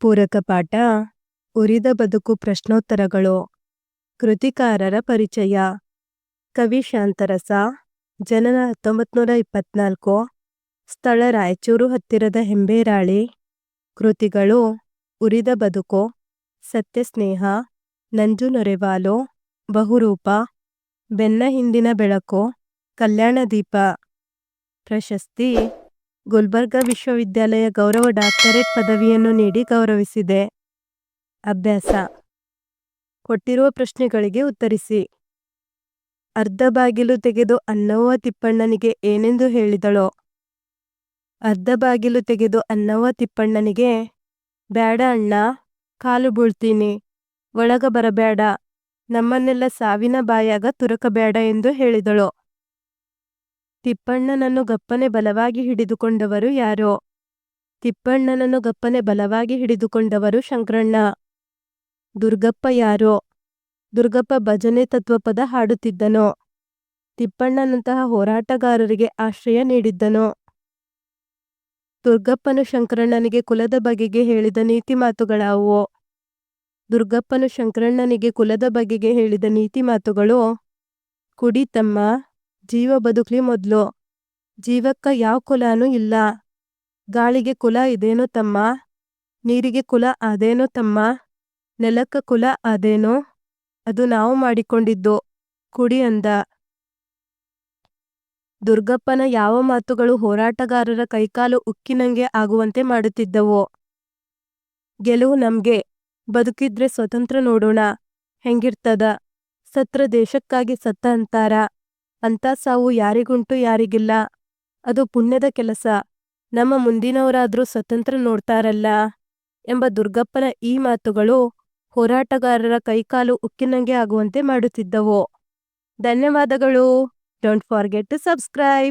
ಪೂರಕ ಪಾಠ, ಉರಿದ ಬದುಕು ಪ್ರಶ್ನೋತ್ತರಗಳು, ಕೃತಿಕಾರರ ಪರಿಚಯ. ಕವಿ ಶಾಂತರಸ, ಜನನ ಹತ್ತೊಂಬತ್ತು ನೂರ ಇಪ್ಪತ್ನಾಲ್ಕು, ಸ್ಥಳ ರಾಯಚೂರು ಹತ್ತಿರದ ಹೆಂಬೇರಾಳಿ. ಕೃತಿಗಳು, ಉರಿದ ಬದುಕು, ಸತ್ಯಸ್ನೇಹ, ನಂಜು ನೊರೆವಾಲು, ಬಹುರೂಪ, ಬೆನ್ನ ಹಿಂದಿನ ಬೆಳಕು ಕಲ್ಯಾಣ ದೀಪ ಪ್ರಶಸ್ತಿ ಗುಲ್ಬರ್ಗ ವಿಶ್ವವಿದ್ಯಾಲಯ ಗೌರವ ಡಾಕ್ಟರೇಟ್ ಪದವಿಯನ್ನು ನೀಡಿ ಗೌರವಿಸಿದೆ. ಅಭ್ಯಾಸ. ಕೊಟ್ಟಿರುವ ಪ್ರಶ್ನೆಗಳಿಗೆ ಉತ್ತರಿಸಿ. ಅರ್ಧ ಬಾಗಿಲು ತೆಗೆದು ಅನ್ನವ್ವ ತಿಪ್ಪಣ್ಣನಿಗೆ ಏನೆಂದು ಹೇಳಿದಳೋ? ಅರ್ಧ ಬಾಗಿಲು ತೆಗೆದು ಅನ್ನವ್ವ ತಿಪ್ಪಣ್ಣನಿಗೆ, ಬ್ಯಾಡ ಅಣ್ಣ, ಕಾಲು ಬೀಳ್ತೀನಿ. ಒಳಗ ಬರಬೇಡ ನಮ್ಮನ್ನೆಲ್ಲ ಸಾವಿನ ಬಾಯಾಗ ತುರಕಬೇಡ ಎಂದು ಹೇಳಿದಳು? ತಿಪ್ಪಣ್ಣನನ್ನು ಗಪ್ಪನೆ ಬಲವಾಗಿ ಹಿಡಿದುಕೊಂಡವರು ಯಾರೋ? ತಿಪ್ಪಣ್ಣನನ್ನು ಗಪ್ಪನೆ ಬಲವಾಗಿ ಹಿಡಿದುಕೊಂಡವರು ಶಂಕರಣ್ಣ. ದುರ್ಗಪ್ಪ ಯಾರೋ? ದುರ್ಗಪ್ಪ ಭಜನೆ ತತ್ವಪದ ಹಾಡುತ್ತಿದ್ದನೋ? ತಿಪ್ಪಣ್ಣನಂತಹ ಹೋರಾಟಗಾರರಿಗೆ ಆಶ್ರಯ ನೀಡಿದ್ದನೋ? ದುರ್ಗಪ್ಪನು ಶಂಕರಣ್ಣನಿಗೆ ಕುಲದ ಬಗೆಗೆ ಹೇಳಿದ ನೀತಿ ಮಾತುಗಳಾವುವು ದುರ್ಗಪ್ಪನು ಶಂಕರಣ್ಣನಿಗೆ ಕುಲದ ಬಗೆಗೆ ಹೇಳಿದ ನೀತಿ ಮಾತುಗಳು? ಕುಡಿ ತಮ್ಮ. ಜೀವ ಬದುಕ್ಲಿ ಮೊದ್ಲು. ಜೀವಕ್ಕ ಯಾವ ಕುಲನೂ ಇಲ್ಲ. ಗಾಳಿಗೆ ಕುಲ ಇದೇನೋ ತಮ್ಮ. ನೀರಿಗೆ ಕುಲ ಅದೇನೋ ತಮ್ಮ. ನೆಲಕ್ಕ ಕುಲ ಅದೇನೋ, ಅದು ನಾವು ಮಾಡಿಕೊಂಡಿದ್ದು. ಕುಡಿ ಅಂದ. ದುರ್ಗಪ್ಪನ ಯಾವ ಮಾತುಗಳು ಹೋರಾಟಗಾರರ ಕೈಕಾಲು ಉಕ್ಕಿನಂಗೆ ಆಗುವಂತೆ ಮಾಡುತ್ತಿದ್ದವು. ಗೆಲುವು ನಮ್ಗೆ. ಬದುಕಿದ್ರೆ ಸ್ವತಂತ್ರ ನೋಡೋಣ. ಹೆಂಗಿರ್ತದ. ಸತ್ರ ದೇಶಕ್ಕಾಗಿ ಸತ್ತ ಅಂತಾರ. ಅಂತ ಸಾವು ಯಾರಿಗುಂಟು ಯಾರಿಗಿಲ್ಲ. ಅದು ಪುಣ್ಯದ ಕೆಲಸ. ನಮ್ಮ ಮುಂದಿನವರಾದರೂ ಸ್ವತಂತ್ರ ನೋಡ್ತಾರಲ್ಲ ಎಂಬ ದುರ್ಗಪ್ಪನ ಈ ಮಾತುಗಳು ಹೋರಾಟಗಾರರ ಕೈಕಾಲು ಉಕ್ಕಿನಂಗೆ ಆಗುವಂತೆ ಮಾಡುತ್ತಿದ್ದವು. ಧನ್ಯವಾದಗಳು. Don't forget to subscribe